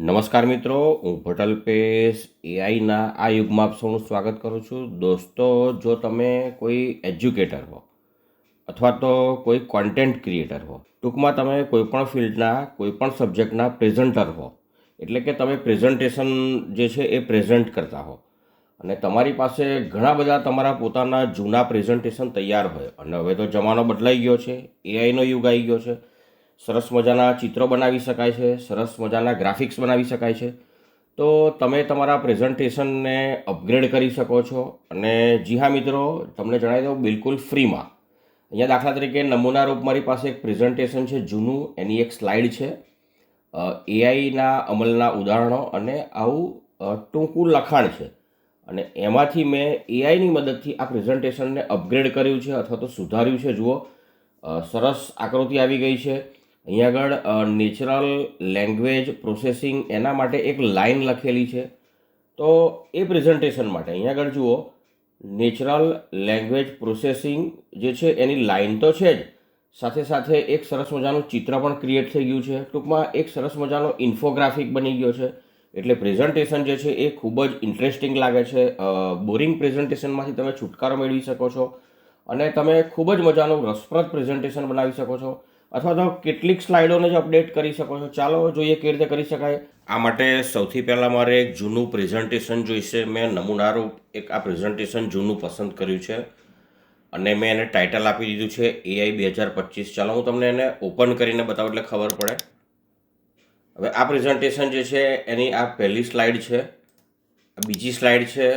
નમસ્કાર મિત્રો, હું ભટલ પેશ એઆઈના આ યુગમાં આપ સૌનું સ્વાગત કરું છું. દોસ્તો, જો તમે કોઈ એજ્યુકેટર હો અથવા તો કોઈ કોન્ટેન્ટ ક્રિએટર હો, ટૂંકમાં તમે કોઈપણ ફિલ્ડના કોઈપણ સબ્જેક્ટના પ્રેઝન્ટર હો, એટલે કે તમે પ્રેઝન્ટેશન જે છે એ પ્રેઝન્ટ કરતા હો, અને તમારી પાસે ઘણા બધા તમારા પોતાના જૂના પ્રેઝન્ટેશન તૈયાર હોય, અને હવે તો જમાનો બદલાઈ ગયો છે એઆઈનો યુગ આવી ગયો છે સરસ મજાના ચિત્રો બનાવી શકાય છે, સરસ મજાના ગ્રાફિક્સ બનાવી શકાય છે. તો તમે તમારા પ્રેઝન્ટેશનને અપગ્રેડ કરી શકો છો અને જી હા મિત્રો, તમને જણાવી દઉં બિલકુલ ફ્રીમાં અહીંયા દાખલા તરીકે નમૂના રૂપ મારી પાસે એક પ્રેઝન્ટેશન છે, જૂનું. એની એક સ્લાઇડ છે. એઆઈના અમલના ઉદાહરણો અને આવું ટૂંકું લખાણ છે. અને એમાંથી મેં એઆઈની મદદથી આ પ્રેઝન્ટેશનને અપગ્રેડ કર્યું છે અથવા તો સુધાર્યું છે. જુઓ સરસ આકૃતિ આવી ગઈ છે. અહીંયા આગળ નેચરલ લેંગ્વેજ પ્રોસેસિંગ એના માટે એક લાઇન લખેલી છે. તો એ પ્રેઝન્ટેશન માટે અહીંયા આગળ જુઓ. નેચરલ લેંગ્વેજ પ્રોસેસિંગ જે છે એની લાઇન તો છે જ. સાથે સાથે એક સરસ મજાનું ચિત્ર પણ ક્રિએટ થઈ ગયું છે. ટૂંકમાં એક સરસ મજાનો ઇન્ફોગ્રાફિક બની ગયો છે. એટલે પ્રેઝન્ટેશન જે છે એ ખૂબ જ ઇન્ટરેસ્ટિંગ લાગે છે. બોરિંગ પ્રેઝન્ટેશનમાંથી તમે છુટકારો મેળવી શકો છો. અને તમે ખૂબ જ મજાનું રસપ્રદ પ્રેઝન્ટેશન બનાવી શકો છો. અથવા તો કેટલીક સ્લાઇડોને જ અપડેટ કરી શકો છો. ચાલો જોઈએ કેવી રીતે કરી શકાય. આ માટે સૌથી પહેલાં મારે એક જૂનું પ્રેઝન્ટેશન જોઈશે. મેં નમૂનારૂપ એક આ પ્રેઝન્ટેશન જૂનું પસંદ કર્યું છે. અને મેં એને ટાઇટલ આપી દીધું છે એઆઈ બે હજાર પચીસ. ચાલો હું તમને એને ઓપન કરીને બતાવું એટલે ખબર પડે. હવે આ પ્રેઝન્ટેશન જે છે, એની આ પહેલી સ્લાઇડ છે. બીજી સ્લાઇડ છે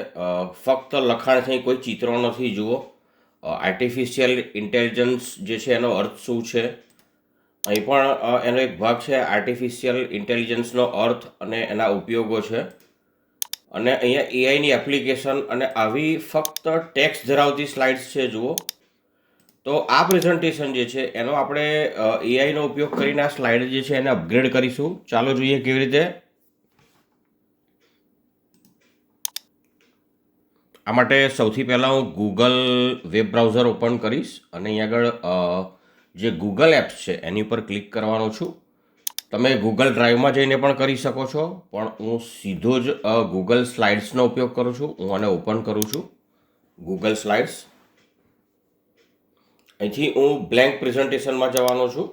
ફક્ત લખાણ છે કોઈ ચિત્રો નથી, જુઓ. આર્ટિફિશિયલ ઇન્ટેલિજન્સ જે છે, એનો અર્થ શું છે? અહીં પણ એનો એક ભાગ છે આર્ટિફિશિયલ ઇન્ટેલિજન્સનો અર્થ અને એના ઉપયોગો છે. અને અહીંયા એઆઈની એપ્લિકેશન અને આવી ફક્ત ટેક્સ ધરાવતી સ્લાઇડ્સ છે, જુઓ. તો આ પ્રેઝન્ટેશન જે છે, એનો આપણે એઆઈનો ઉપયોગ કરીને આ સ્લાઇડ જે છે, એને અપગ્રેડ કરીશું. ચાલો જોઈએ કેવી રીતે. આ માટે સૌથી પહેલાં હું ગૂગલ વેબ બ્રાઉઝર ઓપન કરીશ અને અહીં આગળ જે ગૂગલ એપ્સ છે, એની પર ક્લિક કરવાનો છું. તમે ગૂગલ ડ્રાઈવમાં જઈને પણ કરી શકો છો, પણ હું સીધો જ ગૂગલ સ્લાઇડ્સનો ઉપયોગ કરું છું. હું આને ઓપન કરું છું. ગૂગલ સ્લાઇડ્સ અહીંથી હું બ્લેન્ક પ્રેઝન્ટેશનમાં જવાનો છું.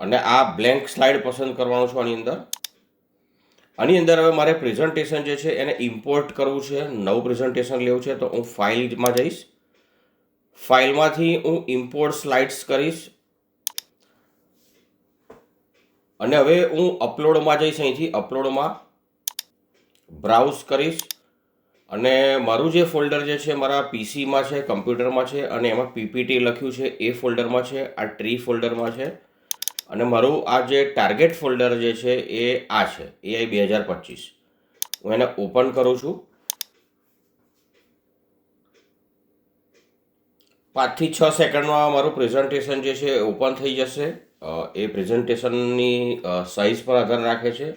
અને આ બ્લેન્ક સ્લાઇડ પસંદ કરવાનો છું આની અંદર. આની અંદર હવે મારે પ્રેઝન્ટેશન જે છે એને ઇમ્પોર્ટ કરવું છે, નવું પ્રેઝન્ટેશન લેવું છે, તો હું ફાઇલમાં જઈશ. ફાઇલમાંથી હું ઇમ્પોર્ટ સ્લાઇડ્સ કરીશ. અને હવે હું અપલોડમાં જઈશ અહીંથી અપલોડમાં બ્રાઉઝ કરીશ. અને મારું જે ફોલ્ડર જે છે, મારા પીસીમાં છે કમ્પ્યુટરમાં છે, અને એમાં પીપીટી લખ્યું છે, એ ફોલ્ડરમાં છે, આ ટ્રી ફોલ્ડરમાં છે. અને મારું આ જે ટાર્ગેટ ફોલ્ડર જે છે, એ આ છે એઆઈ બે હજાર પચીસ. હું એને ઓપન કરું છું. પાંચથી છ સેકન્ડમાં મારું પ્રેઝન્ટેશન જે છે ઓપન થઈ જશે. એ પ્રેઝન્ટેશનની સાઇઝ પર આધાર રાખે છે.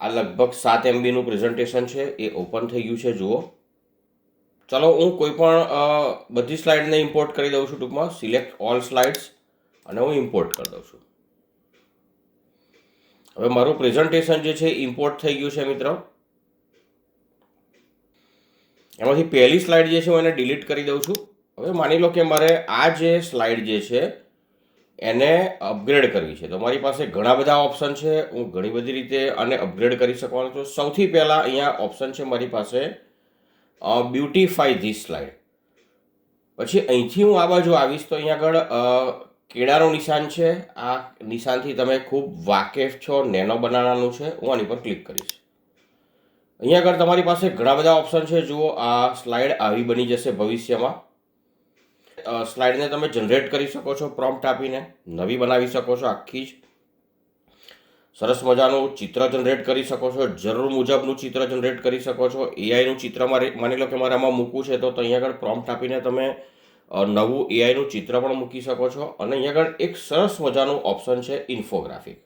આ લગભગ સાત એમબીનું પ્રેઝન્ટેશન છે, એ ઓપન થઈ ગયું છે, જુઓ. ચલો, હું કોઈ પણ બધી સ્લાઇડને ઇમ્પોર્ટ કરી દઉં છું ટૂંકમાં. સિલેક્ટ ઓલ સ્લાઇડ્સ અને હું ઇમ્પોર્ટ કરી દઉં છું. હવે મારું પ્રેઝન્ટેશન જે છે ઇમ્પોર્ટ થઈ ગયું છે, મિત્રો. એમાંથી પહેલી સ્લાઇડ જે છે હું એને ડિલીટ કરી દઉં છું. હવે માની લો કે મારે આ જે સ્લાઇડ જે છે, એને અપગ્રેડ કરવી છે. તો મારી પાસે ઘણા બધા ઓપ્શન છે. હું ઘણી બધી રીતે આને અપગ્રેડ કરી શકવાનો છું. સૌથી પહેલાં અહીંયા ઓપ્શન છે મારી પાસે બ્યુટીફાઈ ધીસ સ્લાઇડ પછી અહીંથી હું આ બાજુ આવીશ તો અહીંયા આગળ કેળાનું નિશાન છે. આ નિશાનથી તમે ખૂબ વાકેફ છો, નેનો બનાવવાનું છે. હું આની પર ક્લિક કરીશ. અહીંયા આગળ તમારી પાસે ઘણા બધા ઓપ્શન છે. જુઓ, આ સ્લાઇડ આવી બની જશે ભવિષ્યમાં. સ્લાઇડને તમે જનરેટ કરી શકો છો, પ્રોમ્પ્ટ આપીને નવી બનાવી શકો છો આખી જ. સરસ મજાનું ચિત્ર જનરેટ કરી શકો છો, જરૂર મુજબનું ચિત્ર જનરેટ કરી શકો છો. એઆઈનું ચિત્ર મારે માની લો કે મારે આમાં મૂકવું છે, તો અહીંયા આગળ પ્રોમ્પ્ટ આપીને તમે નવું એઆઈનું ચિત્ર પણ મૂકી શકો છો. અને અહીંયા આગળ એક સરસ મજાનું ઓપ્શન છે ઇન્ફોગ્રાફિક.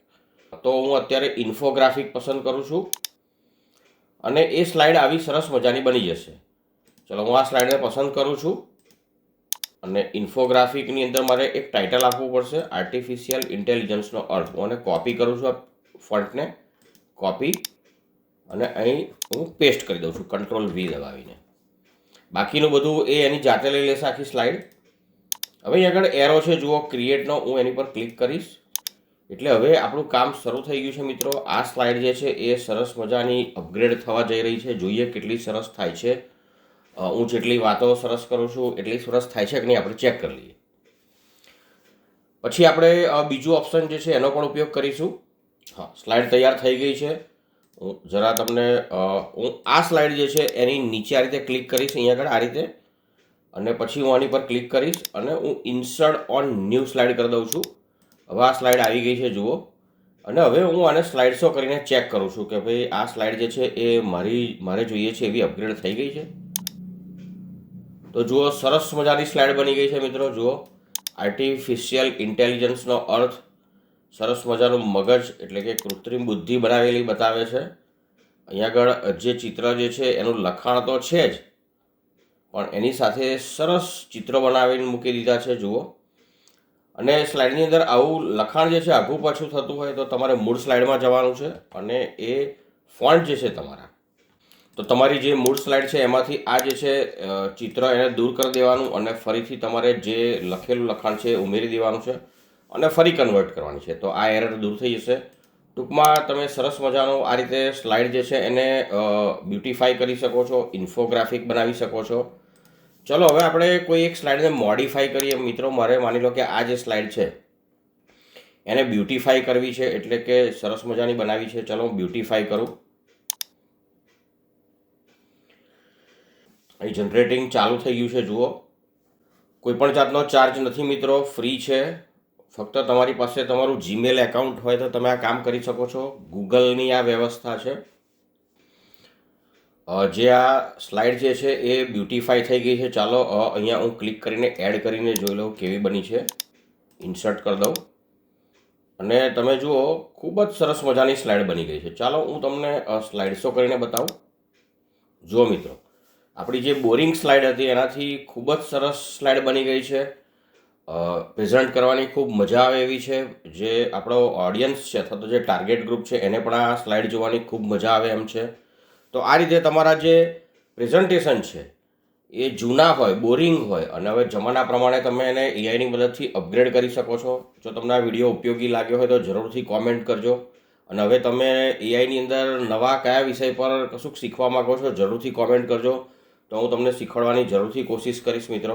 તો હું અત્યારે ઇન્ફોગ્રાફિક પસંદ કરું છું. અને એ સ્લાઇડ આવી સરસ મજાની બની જશે. ચલો, હું આ સ્લાઇડને પસંદ કરું છું. અને ઇન્ફોગ્રાફિકની અંદર મારે એક ટાઇટલ આપવું પડશે આર્ટિફિશિયલ ઇન્ટેલિજન્સનો અર્થ. હું કોપી કરું છું આ ફોન્ટને કોપી અને અહીં હું પેસ્ટ કરી દઉં છું કંટ્રોલ વી દબાવીને બાકીનું બધું એ એની જાતે લઈ લેશે આખી સ્લાઇડ હવે અહીં આગળ એરો છે, જુઓ ક્રિએટનો હું એની પર ક્લિક કરીશ. એટલે હવે આપણું કામ શરૂ થઈ ગયું છે મિત્રો. આ સ્લાઇડ જે છે, એ સરસ મજાની અપગ્રેડ થવા જઈ રહી છે. જોઈએ કેટલી સરસ થાય છે. હું જેટલી વાતો સરસ કરું છું, એટલી સરસ થાય છે કે નહીં આપણે ચેક કરી લઈએ. પછી આપણે બીજું ઓપ્શન જે છે એનો પણ ઉપયોગ કરીશું. હા સ્લાઇડ તૈયાર થઈ ગઈ છે. હું જરા તમને હું આ સ્લાઇડ જે છે એની નીચે આ રીતે ક્લિક કરીશ, અહીંયા આગળ આ રીતે. અને પછી હું આની પર ક્લિક કરીશ અને હું ઇન્સર્ટ ઓન ન્યૂ સ્લાઇડ કરી દઉં છું. હવે આ સ્લાઇડ આવી ગઈ છે, જુઓ. અને હવે હું આને સ્લાઇડ શો કરીને ચેક કરું છું કે ભાઈ આ સ્લાઇડ જે છે એ મારી, મારે જોઈએ છે એવી અપગ્રેડ થઈ ગઈ છે. તો જુઓ, સરસ મજાની સ્લાઇડ બની ગઈ છે મિત્રો, જુઓ. આર્ટિફિશિયલ ઇન્ટેલિજન્સનો અર્થ સરસ મજાનું મગજ એટલે કે કૃત્રિમ બુદ્ધિ બનાવેલી બતાવે છે. અહીંયા આગળ જે ચિત્ર જે છે, એનું લખાણ તો છે જ, પણ એની સાથે સરસ ચિત્રો બનાવીને મૂકી દીધા છે, જુઓ. અને સ્લાઇડની અંદર આવું લખાણ જે છે આઘું પાછું થતું હોય તો તમારે મૂળ સ્લાઇડમાં જવાનું છે અને એ ફોન્ટ જે છે તમારા તો તમારી જે મૂળ સ્લાઇડ છે, એમાંથી આ જે છે ચિત્ર એને દૂર કરી દેવાનું અને ફરીથી તમારે જે લખેલું લખાણ છે ઉમેરી દેવાનું છે અને ફરી કન્વર્ટ કરવાની છે. તો આ એરર દૂર થઈ જશે. ટૂંકમાં તમે સરસ મજાનો આ રીતે સ્લાઇડ જે છે, એને બ્યુટીફાઈ કરી શકો છો ઇન્ફોગ્રાફિક બનાવી શકો છો. ચલો, હવે આપણે કોઈ એક સ્લાઇડને મોડિફાઈ કરીએ. મિત્રો, મારે માની લો કે આ જે સ્લાઇડ છે, એને બ્યુટીફાઈ કરવી છે, એટલે કે સરસ મજાની બનાવી છે. ચલો હું બ્યુટીફાઈ કરું. અહીં જનરેટિંગ ચાલુ થઈ ગયું છે, જુઓ. કોઈ પણ જાતનો ચાર્જ નથી મિત્રો ફ્રી છે. ફક્ત તમારી પાસે તમારું જીમેલ એકાઉન્ટ હોય તો તમે આ કામ કરી શકો છો. ગૂગલની આ વ્યવસ્થા છે. જે આ સ્લાઇડ જે છે એ બ્યુટિફાઈ થઈ ગઈ છે. ચાલો અહીંયા હું ક્લિક કરીને એડ કરીને જોઈ લઉં કેવી બની છે. ઇન્સર્ટ કરી દઉં. અને તમે જુઓ, ખૂબ જ સરસ મજાની સ્લાઇડ બની ગઈ છે. ચાલો, હું તમને સ્લાઇડ શો કરીને બતાવું. જુઓ મિત્રો આપણી જે બોરિંગ સ્લાઇડ હતી એનાથી ખૂબ જ સરસ સ્લાઇડ બની ગઈ છે. પ્રેઝન્ટ કરવાની ખૂબ મજા આવે એવી છે. જે આપણો ઓડિયન્સ છે અથવા તો જે ટાર્ગેટ ગ્રુપ છે એને પણ આ સ્લાઇડ જોવાની ખૂબ મજા આવે એમ છે. તો આ રીતે તમારા જે પ્રેઝન્ટેશન છે એ જૂના હોય બોરિંગ હોય અને હવે જમાના પ્રમાણે તમે એને એઆઈની મદદથી અપગ્રેડ કરી શકો છો. જો તમને આ વીડિયો ઉપયોગી લાગ્યો હોય તો જરૂરથી કોમેન્ટ કરજો. અને હવે તમે એઆઈની અંદર નવા કયા વિષય પર કશુંક શીખવા માગો છો જરૂરથી કોમેન્ટ કરજો. તો હું તમને શીખવાડવાની જરૂરથી કોશિશ કરીશ મિત્રો.